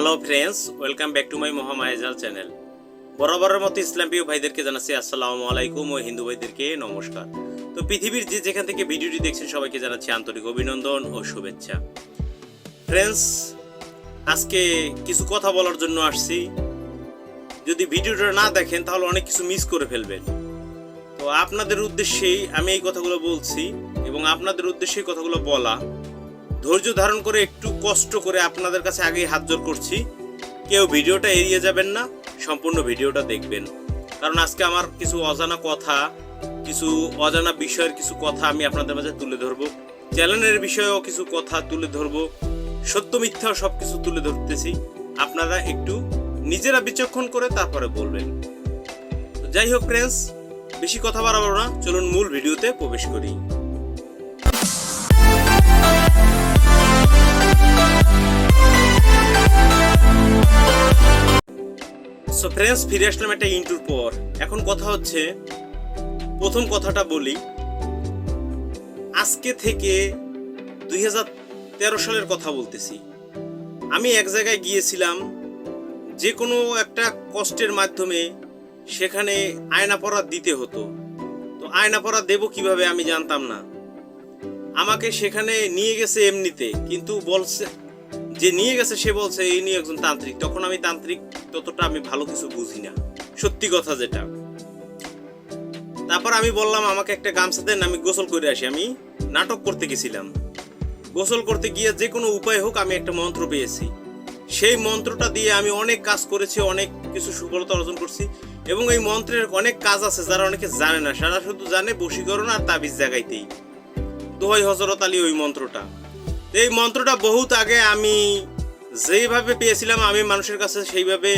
Hello friends welcome back to my Mohamayajal channel বরাবরের মতো ইসলাম প্রিয় ভাইদেরকে জানাচ্ছি আসসালামু আলাইকুম ও হিন্দু ভাইদেরকে নমস্কার। তো পৃথিবীর যে যেখান থেকে ভিডিওটি দেখছেন, সবাইকে জানাচ্ছি আন্তরিক অভিনন্দন ও শুভেচ্ছা। ফ্রেন্ডস আজকে কিছু কথা বলার জন্য আসছি। যদি ভিডিওটা না দেখেন, তাহলে অনেক কিছু মিস করে ফেলবেন। তো আপনাদের উদ্দেশ্যেই আমি এই কথাগুলো বলছি এবং আপনাদের উদ্দেশ্যেই কথাগুলো বলা। ধৈর্য ধারণ করে একটু কষ্ট করে আপনাদের কাছে আগেই হাত জোর করছি। কেউ ভিডিওটা এড়িয়ে যাবেন না, সম্পূর্ণ ভিডিওটা দেখবেন। কারণ আজকে আমার কিছু অজানা কথা, কিছু অজানা বিষয়ের কিছু কথা আমি আপনাদের মাঝে তুলে ধরবো। চ্যানেলের বিষয়েও কিছু কথা তুলে ধরবো। সত্য মিথ্যাও সব কিছু তুলে ধরতেছি। আপনারা একটু নিজেরা বিচক্ষণ করে তারপরে বলবেন। যাই হোক ফ্রেন্ডস বেশি কথা বাড়াবো না। চলুন মূল ভিডিওতে প্রবেশ করি। সো ফ্রেন্ডস, ফিরে আসলাম একটা ইন্টুর পর। এখন কথা হচ্ছে, প্রথম কথাটা বলি। আজকে থেকে দুই সালের কথা বলতেছি। আমি এক জায়গায় গিয়েছিলাম, যে কোনো একটা কষ্টের মাধ্যমে সেখানে আয়না পড়া দিতে হতো। তো আয়না পড়া দেবো কীভাবে আমি জানতাম না। আমাকে সেখানে নিয়ে গেছে এমনিতে, কিন্তু বলছে যে নিয়ে গেছে, সে বলছে, এই নিয়ে একজন তান্ত্রিক। তখন আমি তান্ত্রিক ততটা আমি ভালো কিছু বুঝি না। সত্যি কথা যেটা। তারপর আমি বললাম, আমাকে একটা গামছা দেন, আমি গোসল করে আসি। আমি নাটক করতে গেছিলাম। গোসল করতে গিয়ে যে কোনো উপায় হোক, আমি একটা মন্ত্র পেয়েছি। সেই মন্ত্রটা দিয়ে আমি অনেক কাজ করেছি, অনেক কিছু সফলতা অর্জন করছি এবং এই মন্ত্রের অনেক কাজ আছে, যারা অনেকে জানে না। সারা শুধু জানে বশীকরণ আর তাবিজ জাগাইতেই। দোহাই হজরত আলী ওই মন্ত্রটা। এই মন্ত্রটা বহুত আগে আমি যেইভাবে পেয়েছিলাম, আমি মানুষের কাছে সেইভাবে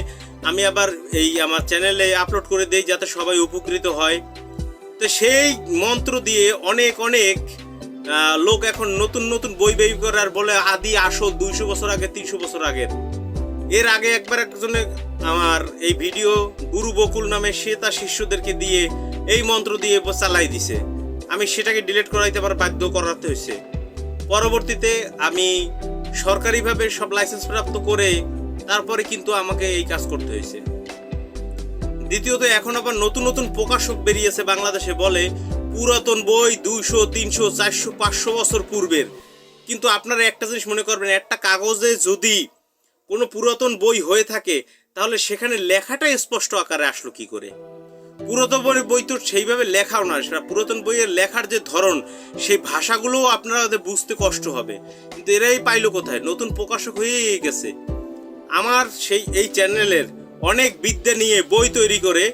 আমি আবার এই আমার চ্যানেলে আপলোড করে দিই যাতে সবাই উপকৃত হয়। তো সেই মন্ত্র দিয়ে অনেক অনেক লোক এখন নতুন নতুন বই বই করে আর বলে আদি আসো দুইশো বছর আগে, তিনশো বছর আগের। এর আগে একবার একজনে আমার এই ভিডিও গুরু বকুল নামে সে তার শিষ্যদেরকে দিয়ে এই মন্ত্র দিয়ে চালাই দিছে। আমি সেটাকে ডিলিট করাইতে আবার বাধ্য করাতে হয়েছে পরবর্তীতে আমি সরকারিভাবে সব লাইসেন্স প্রাপ্ত করে তারপরে কিন্তু আমাকে এই কাজ করতে হয়েছে। দ্বিতীয়ত, এখন আবার নতুন নতুন প্রকাশক বেরিয়েছে বাংলাদেশে বলে, পুরাতন বই দুইশো, তিনশো, চারশো, পাঁচশো বছর পূর্বের। কিন্তু আপনারা একটা জিনিস মনে করবেন, একটা কাগজে যদি কোনো পুরাতন বই হয়ে থাকে, তাহলে সেখানে লেখাটা স্পষ্ট আকারে আসলো কি করে? পুরাতন বই তো সেইভাবে লেখাও না, সেটা পুরাতন বইয়ের লেখার যে ধরন, সেই ভাষাগুলোও আপনারা বুঝতে কষ্ট হবে। কিন্তু এরাই পাইলো কোথায়? নতুন প্রকাশক হয়েই গেছে। আমার সেই, এই চ্যানেলের অনেক বিদ্যা নিয়ে বই তৈরি করে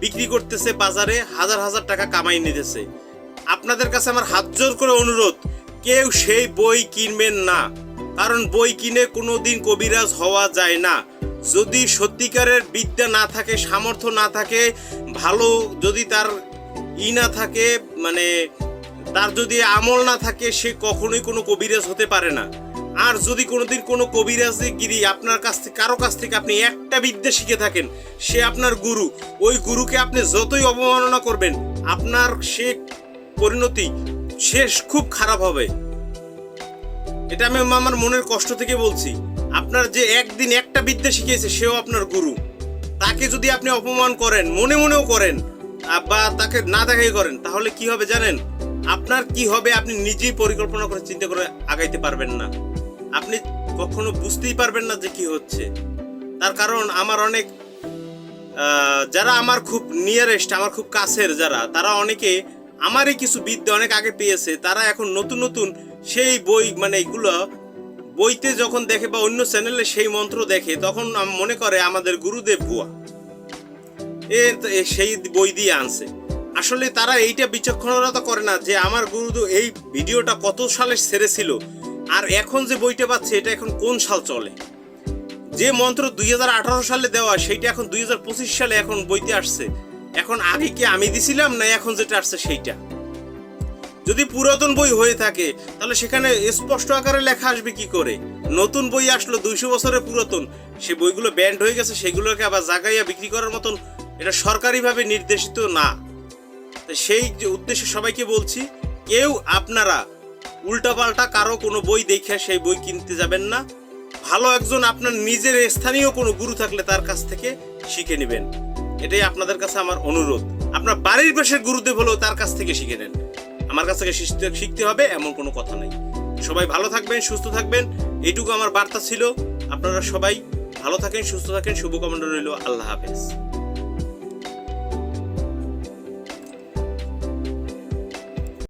বিক্রি করতেছে বাজারে, হাজার হাজার টাকা কামাই নিতেছে। আপনাদের কাছে আমার হাত জোর করে অনুরোধ, কেউ সেই বই কিনবেন না। কারণ বই কিনে কোনোদিন কবিরাজ হওয়া যায় না। যদি সত্যিকারের বিদ্যা না থাকে, সামর্থ্য না থাকে, ভালো যদি তার ই না থাকে মানে তার যদি আমল না থাকে, সে কখনোই কোনো কবিরাজ হতে পারে না। আর যদি কোনোদিন কোনো কবিরাজে গিরি আপনার কাছ থেকে, কারও কাছ থেকে আপনি একটা বিদ্যা শিখে থাকেন, সে আপনার গুরু, ওই গুরুকে আপনি যতই অবমাননা করবেন, আপনার সে পরিণতি শেষ খুব খারাপ হবে। এটা আমি আমার মনের কষ্ট থেকে বলছি। আপনার যে একদিন একটা বিদ্যা শিখিয়েছে, সেও আপনার গুরু। তাকে যদি আপনি অপমান করেন, মনে মনেও করেন, বা তাকে না দেখাই করেন, তাহলে কি হবে জানেন? আপনার কি হবে আপনি নিজেই পরিকল্পনা করে চিন্তা করে আগাইতে পারবেন না। আপনি কখনো বুঝতেই পারবেন না যে কি হচ্ছে। তার কারণ আমার অনেক যারা আমার খুব নিয়ারেস্ট আমার খুব কাছের যারা, তারা অনেকে আমারই কিছু বিদ্যা অনেক আগে পেয়েছে, তারা এখন নতুন নতুন সেই বই মানে এগুলো বইতে যখন দেখে বা অন্য চ্যানেলে সেই মন্ত্র দেখে, তখন মনে করে আমাদের গুরুদেব ভুয়া। এ সেই বই দিয়ে আনছে। আসলে তারা এইটা বিচক্ষণতা করে না যে আমার গুরু এই ভিডিওটা কত সালে সেরেছিল আর এখন যে বইটা পাচ্ছে, এটা এখন কোন সাল চলে? যে মন্ত্র দুই হাজার আঠারো সালে দেওয়া, সেইটা এখন দুই হাজার পঁচিশ সালে এখন বইতে আসছে। এখন আগে কি আমি দিছিলাম, না এখন যেটা আসছে সেইটা? যদি পুরাতন বই হয়ে থাকে, তাহলে সেখানে স্পষ্ট আকারে লেখা আসবে কি করে? নতুন বই আসলো দুইশো বছরের পুরাতন, সে বইগুলো ব্যান্ড হয়ে গেছে, সেগুলোকে আবার জাগাইয়া বিক্রি করার মতন এটা সরকারিভাবে নির্দেশিত না। সেই উদ্দেশ্যে সবাইকে বলছি, কেউ আপনারা উল্টাপাল্টা কারও কোনো বই দেখে সেই বই কিনতে যাবেন না। ভালো একজন আপনার নিজের স্থানীয় কোনো গুরু থাকলে তার কাছ থেকে শিখে নেবেন। এটাই আপনাদের কাছে আমার অনুরোধ। আপনার বাড়ির পাশের গুরুদেব হলেও তার কাছ থেকে শিখে নেন। আমার কাছ থেকে শিখতে শিখতে হবে, এমন কোনো কথা নেই। সবাই ভালো থাকবেন, সুস্থ থাকবেন। এইটুকু আমার বার্তা ছিল। আপনারা সবাই ভালো থাকেন, সুস্থ থাকেন। শুভকামনা রইল। আল্লাহ হাফেজ।